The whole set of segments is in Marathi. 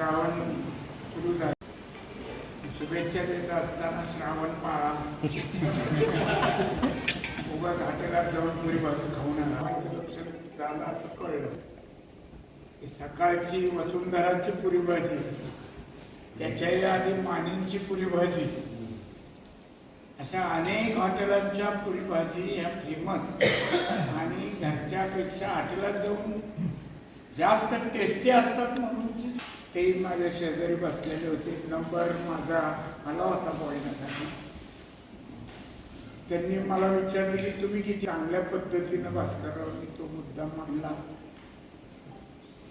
श्रावण सुरू झालं. शुभेच्छा देत असताना श्रावण पाळा. उभा हॉटेलात जाऊन पुरी भाजी खाऊन आला. लक्ष झालं असं कळलं. सकाळची वसुंधराची पुरी भाजी त्याच्याही आधी मानींची पुरी भाजी. अशा अनेक हॉटेलांच्या पुरी भाजी ह्या फेमस. आणि घरच्यापेक्षा हॉटेलात जाऊन जास्त टेस्टी असतात म्हणून ते माझ्या शेजारी बसलेले होते. नंबर माझा आला होता बोलण्यासाठी. त्यांनी मला विचारलं की तुम्ही किती चांगल्या पद्धतीनं भास्कररावनी तो मुद्दा मांडला.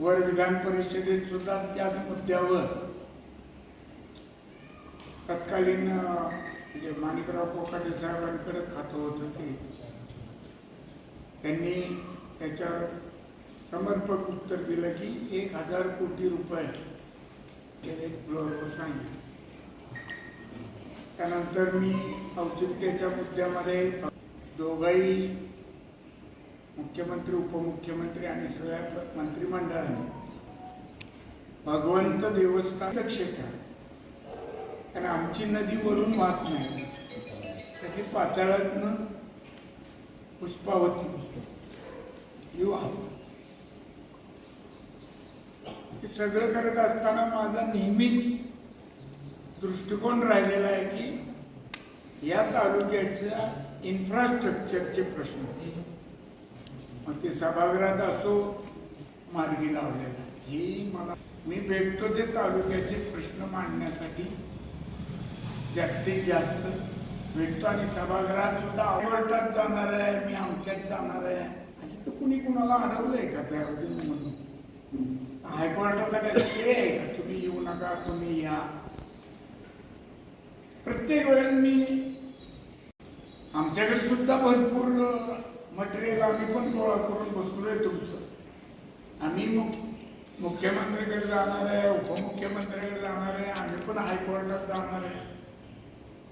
वर विधान परिषदेत सुद्धा त्याच मुद्द्यावर तत्कालीन म्हणजे माणिकराव कोकाटे साहेबांकडे खातं होतं ते. त्यांनी त्याच्यावर समर्पक उत्तर दिलं की एक हजार कोटी रुपये त्याने फ्लोअरवर सांगितलं. त्यानंतर मी औचित्याच्या मुद्द्यामध्ये दोघंही मुख्यमंत्री उपमुख्यमंत्री आणि सगळ्या मंत्रिमंडळाने भगवंत देवस्थान क्षेत्र. कारण आमची नदी वरून वाहत नाही. त्याची पातळातनं पुष्पावती. ही वाहत हे सगळं करत असताना माझा नेहमीच दृष्टिकोन राहिलेला आहे की या तालुक्याच्या इन्फ्रास्ट्रक्चरचे प्रश्न. मग ते सभागृहात असो मार्गी लावलेला. ही मला मी भेटतो ते तालुक्याचे प्रश्न मांडण्यासाठी. जास्तीत जास्त भेटतो आणि सभागृहात सुद्धा आवडतात जाणार आहे मी अमक्यात जाणार आहे. आणि तर कुणी कुणाला अडवलंय का त्यामध्ये म्हणून? हायकोर्टाचा काही स्टे आहे का? तुम्ही येऊ नका तुम्ही या. प्रत्येक वेळेस मी आमच्याकडे सुद्धा भरपूर मटेरियल आम्ही पण गोळा करून बसलोय तुमचं. आम्ही मुख्य मुख्यमंत्रीकडे जाणार आहे उपमुख्यमंत्र्याकडे जाणार आहे आम्ही पण हायकोर्टात जाणार आहे.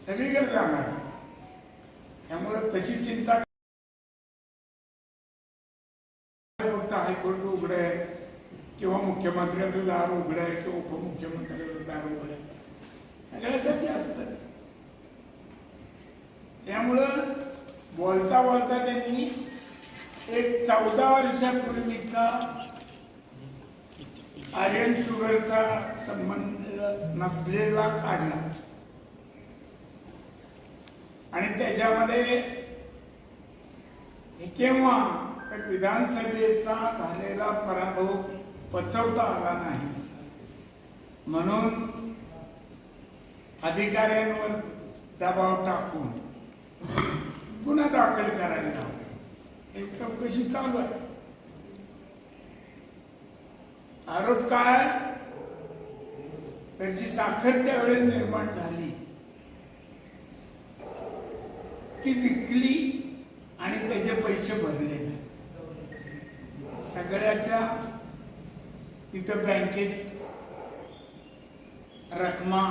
सगळीकडे जाणार आहे. त्यामुळे तशी चिंता फक्त हायकोर्ट उघडे आहे. किंवा मुख्यमंत्र्याचं दार उघडं आहे किंवा उपमुख्यमंत्र्याचं दार उघडं आहे. सगळ्यासाठी असतं. त्यामुळं बोलता बोलता त्यांनी एक चौदा वर्षापूर्वीचा आर्यन शुगरचा संबंध नसलेला काढला. आणि त्याच्यामध्ये केव्हा विधानसभेचा झालेला पराभव पचवता आला नाही. म्हणून अधिकाऱ्यांवर दबाव टाकून गुन्हा दाखल करायला लावला. एक चौकशी चालू आहे. आरोप काय त्यांची साखर त्यावेळेस निर्माण झाली. ती विकली आणि त्याचे पैसे भरले. सगळ्याच्या तिथं बँकेत रकमा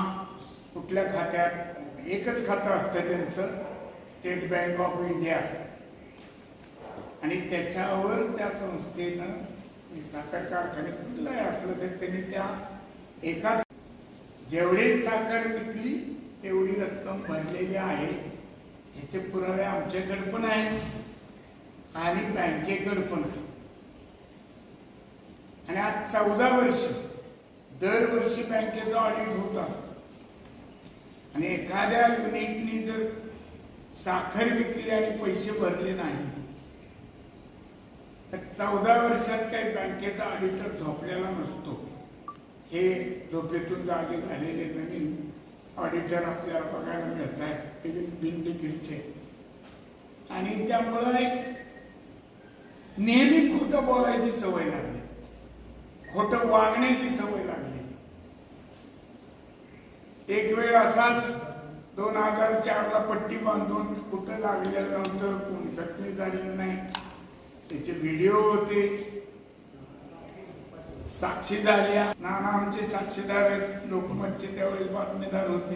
कुठल्या खात्यात? एकच खातं असतं त्यांचं स्टेट बँक ऑफ इंडिया. आणि त्याच्यावर त्या संस्थेनं साखर कारखाने कुठलंही असलं तर त्यांनी त्या एकाच जेवढी साखर विकली तेवढी रक्कम भरलेली आहे. ह्याचे पुरावे आमच्याकडे पण आहेत आणि बँकेकडे पण आहे आणि आज चौदा वर्ष दरवर्षी बँकेचं ऑडिट होत असतं. आणि एखाद्या युनिटनी जर साखर विकली आणि पैसे भरले नाही तर चौदा वर्षात काही बँकेचा ऑडिटर झोपलेला नसतो. हे झोपेतून जागे झालेले नवीन ऑडिटर आपल्याला बघायला मिळत आहे बिनडिग्रीचे आणि त्यामुळं एक नेहमी खोटं बोलायची सवय लागली खोट वागण्याची सवय लागली. एक वेळ असाच दोन हजार चारला पट्टी बांधून कुठं लागलेलं नव्हतं कोण जखमी झालेलं नाही. त्याचे व्हिडिओ होते. साक्षी झाल्या. नाना आमचे साक्षीदार आहेत. लोकमतचे त्यावेळेस बातमीदार होते.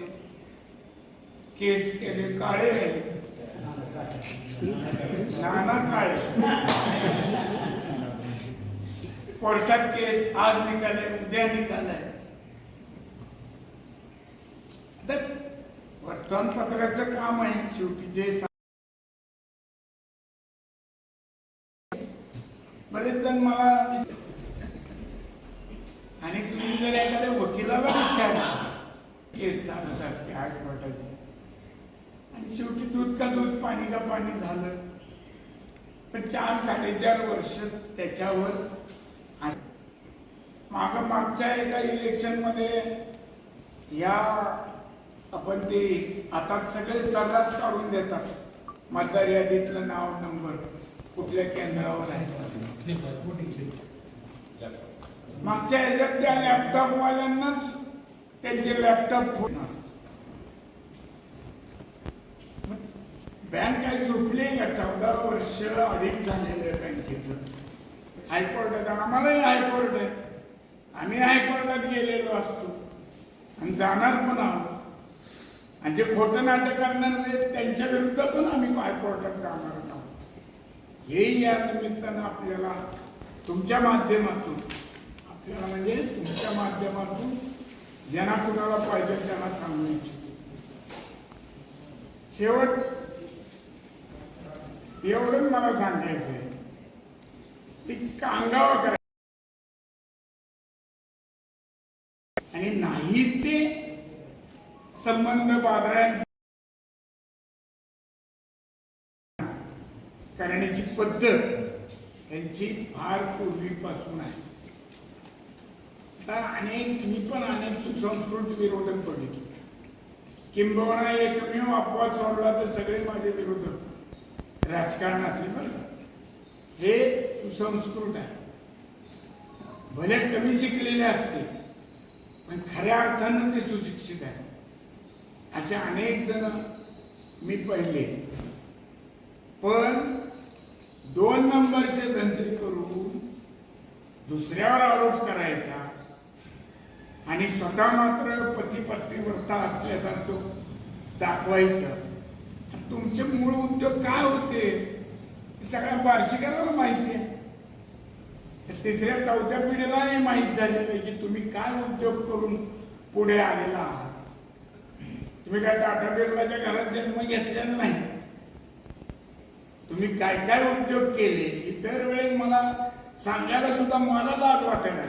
केस केले काळे आहे नाना काळे. कोर्टात केस आज निकाल आहे उद्या निकाल आहे वर्तमानपत्राचं काम आहे शेवटी जे बरेच जण मला आणि तुम्ही जर एखाद्या वकिलाला विचारला केस चालत असते हायकोर्टाची आणि शेवटी दूध का दूध पाणी का पाणी झालं. पण चार साडेचार वर्ष त्याच्यावर मागच्या एका इलेक्शनमध्ये या आपण ते आता सगळे सर्रास काढून देतात. मतदार यादीतलं नाव नंबर कुठल्या केंद्रावर आहे. मागच्या ह्याच्यात त्या लॅपटॉप वाल्यांनाच त्यांचे लॅपटॉप फोन बँक काय झोपली का? चौदा वर्ष ऑडिट झालेलं आहे बँकेचं. हायकोर्टात आम्हालाही हायकोर्ट आहे. आम्ही हायकोर्टात गेलेलो असतो. आणि जाणार पण आहोत. आणि जे खोटं नाटक करणार नाहीत त्यांच्या विरुद्ध पण आम्ही हायकोर्टात जाणार आहोत. हे या निमित्तानं आपल्याला तुमच्या माध्यमातून आपल्याला म्हणजे तुमच्या माध्यमातून ज्यांना कुणाला पाहिजे त्यांना सांगू इच्छितो. शेवट एवढंच मला सांगायचं आहे की कांगावा करा. हे नाही ते संबंध बाजारात करण्याची पद्धत त्यांची फार पूर्वीपासून आहे. आता अनेक मी पण अनेक सुसंस्कृत विरोधक बघितले. किंबहुना एकमेव अपवाद सोडला तर सगळे माझे विरोधक. राजकारणातले बरं हे सुसंस्कृत आहे. भले कमी शिकलेले असते पण खऱ्या अर्थानं ते सुशिक्षित आहे असे अनेक जण मी पाहिले. पण दोन नंबरचे धंदे करून दुसऱ्यावर आरोप करायचा आणि स्वतः मात्र पती पत्नी व्रता असल्यासारखं दाखवायचं. तुमचे मूळ उद्योग काय होते? हे सगळ्या बार्शीकरांना माहिती आहे. तिसऱ्या चौथ्या पिढीला हे माहीत झालेलं आहे की तुम्ही काय उद्योग करून पुढे आलेला आहात. तुम्ही काय टाटा बिर्लाच्या घरात जन्म घेतलेला नाही. तुम्ही काय काय उद्योग केले? की दरवेळी मला सांगायला सुद्धा मला लाज वाटायला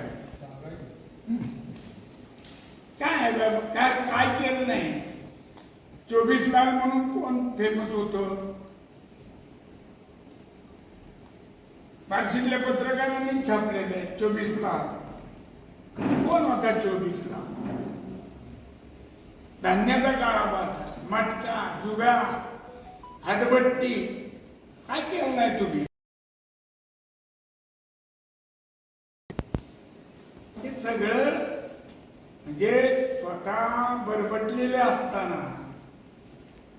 काय आहे बाबा? काय काय केलं नाही? चोवीस लाख म्हणून कोण फेमस होतं? बार्शीतल्या पत्रकारांनी छापलेले चोवीस लाख. कोण होता चोवीस लाख? धान्याचा काळाबाद मटका जुगा हातबट्टी काय केलं नाही तुम्ही? हे सगळं म्हणजे स्वतः बरबटलेले असताना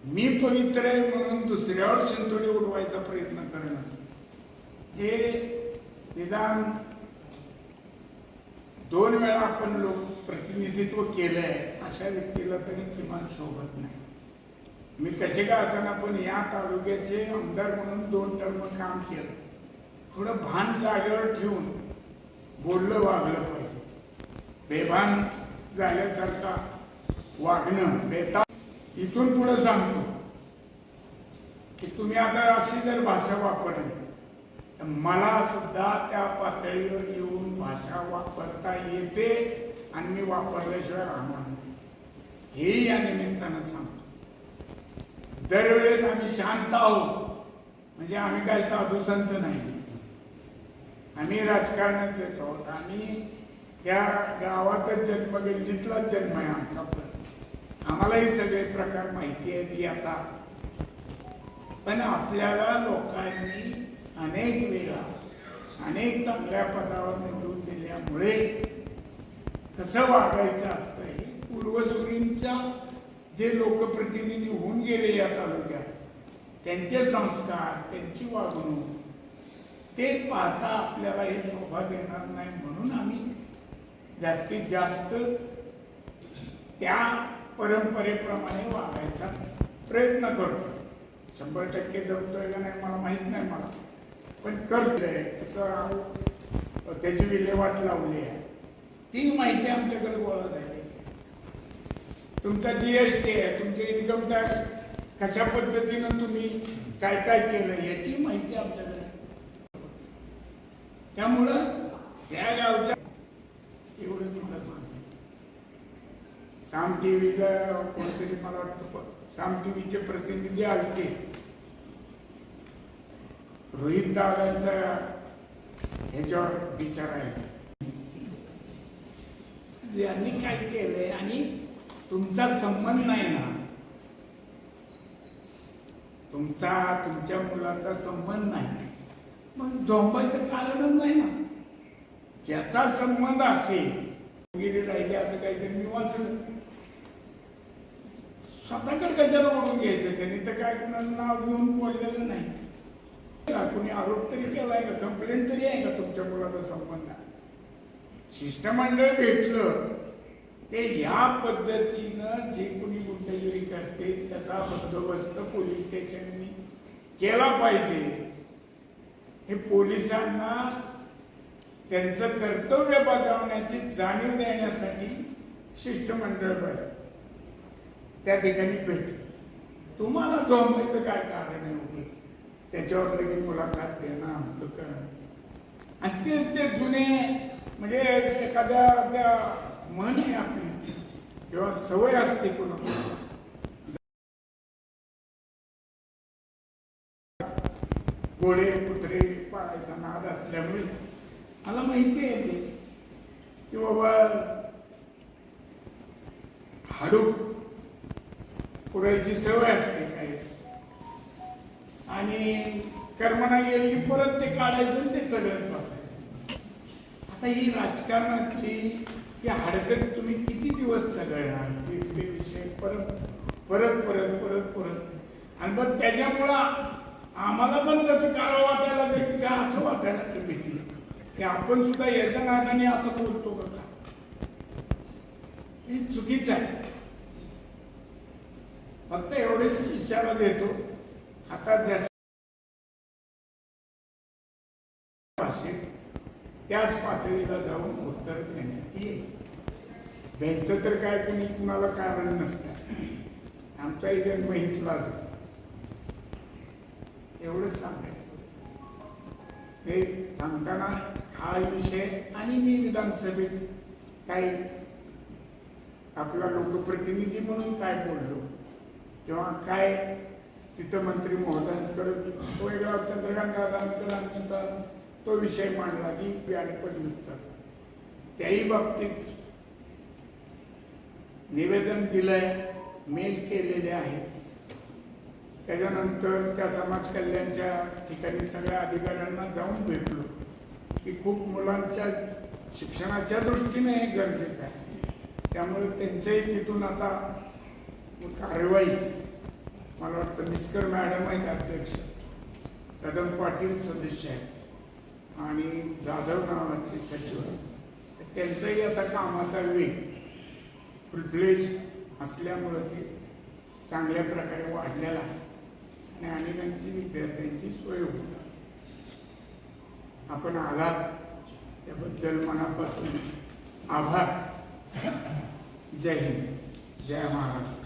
मी पवित्र आहे म्हणून दुसऱ्यावर शिंतोडी उडवायचा प्रयत्न करणं. हे निदान दोन वेळा आपण लोक प्रतिनिधित्व केलंय अशा व्यक्तीला तरी किमान शोभत नाही. मी कसे का असताना पण या तालुक्याचे आमदार म्हणून दोन टर्म काम केलं. थोडं भान जागेवर ठेवून बोललं वागलं पाहिजे. बेभान झाल्यासारखा वागणं बेता इथून पुढं सांगतो की तुम्ही आता अशी जर भाषा वापरली मला सुद्धा त्या पातळीवर येऊन भाषा वापरता येते आणि मी वापरल्याशिवाय राहणार नाही. हे या निमित्तानं सांगतो. दरवेळेस आम्ही शांत आहोत. म्हणजे आम्ही काय साधू संत नाही. आम्ही राजकारणात येत आहोत. आम्ही या गावातच जन्म गल्लीतलाच जन्म आहे आमचा पण. आम्हालाही सगळे प्रकार माहिती आहेत आता पण आपल्याला लोकांनी अनेक वेळा अनेक चांगल्या पदावर निवडून दिल्यामुळे कसं वागायचं असतं हे पूर्वसुरींच्या जे लोकप्रतिनिधी होऊन गेले या तालुक्यात त्यांचे संस्कार त्यांची वागणूक ते पाहता आपल्याला हे शोभा देणार नाही म्हणून आम्ही जास्तीत जास्त त्या परंपरेप्रमाणे वागायचा प्रयत्न करतो शंभर टक्के जमतोय का नाही मला माहीत नाही मला. पण करतोय. तसं त्याची विल्हेवाट लावली आहे. ती माहिती आमच्याकडे गोळा झाली तुमचा जी एस टी आहे तुमचे इन्कम टॅक्स कशा पद्धतीनं तुम्ही काय काय केलं याची माहिती आपल्याकडे त्यामुळं त्या गावच्या एवढं तुम्हाला सांगते. साम टीव्हीला कोणतरी मला वाटतं प- साम टीव्हीचे प्रतिनिधी आलते. रोहित दादांचा ह्याच्यावर विचार आहे. यांनी काय केलंय आणि तुमचा संबंध नाही ना तुमचा तुमच्या मुलाचा संबंध नाही. मग झोंबायचं कारणच नाही ना. ज्याचा संबंध असेल गिरी राहिले असं काहीतरी मी वाचलं. स्वतःकडे कशाला ओढून घ्यायचं? त्यांनी तर काय कुणाचं नाव घेऊन बोललेलं नाही. कुणी आरोप तरी केलाय का? कंप्लेंट तरी आहे का तुमच्या मुलाचा संबंध? आहे शिष्टमंडळ भेटलं. ते या पद्धतीनं जे कोणी गुंडगिरी करते त्याचा बंदोबस्त पोलीस स्टेशननी केला पाहिजे. हे पोलिसांना त्यांचं कर्तव्य बजावण्याची जाणीव देण्यासाठी शिष्टमंडळ पाहिजे त्या ठिकाणी भेट तुम्हाला झोंबायचं काय कारण आहे त्याच्यावर लगेच मुलाखत देणं अमकं करणं. आणि तेच ते जुने म्हणजे एखाद्या त्या मन आहे आपली किंवा सवय असते कोणाला. घोडे कुत्रे पाळायचा नाद असल्यामुळे मला माहिती आहे ते. की बाबा हाडूक पुरायची सवय असते. आणि कर्मना गेली परत ते काढायचं ते चढत बसायचं. आता ही राजकारणातली ही हडकत तुम्ही किती दिवस चढणार तीच ते विषय परत परत परत परत परत. आणि मग त्याच्यामुळं आम्हाला पण तसं करावं वाटायला लागलं की असं वाटायला की भीती. की आपण सुद्धा याच्या नादाने असं बोलतो का ही चुकीच आहे. फक्त एवढेच इशारा देतो. आता ज्या त्याच पातळीला जाऊन उत्तर देण्यात येईल. द्यायचं तर काय कोणी कुणाला कारण नसतं. आमचाही जन्म हितलाच एवढंच सांगायचं. ते सांगताना हा विषय आणि मी विधानसभेत काही आपला लोकप्रतिनिधी म्हणून काय बोललो किंवा काय तिथं मंत्री महोदयांकडे वेगळा चंद्रकांत दादांकडे आणि तो विषय मांडला की आणि पदव्युत्तर त्याही बाबतीत निवेदन दिलंय मेल केलेले आहे त्याच्यानंतर त्या समाज कल्याणच्या ठिकाणी सगळ्या अधिकाऱ्यांना जाऊन भेटलो की खूप मुलांच्या शिक्षणाच्या दृष्टीने हे गरजेचं आहे. त्यामुळे त्यांच्याही तिथून आता कार्यवाही मला वाटतं मिस्कर मॅडम आहेत अध्यक्ष कदम पाटील सदस्य आहेत. आणि जाधव नावाचे सचिव त्यांचंही त्यांचाही आता कामाचा वेग फुलफ्लेज असल्यामुळं ते चांगल्या प्रकारे वाढलेला आहे. आणि अनेकांची विद्यार्थ्यांची सोय होत आपण आलात. त्याबद्दल मनापासून आभार. जय हिंद. जय महाराष्ट्र.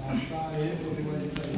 आता हे पूर्णिमेची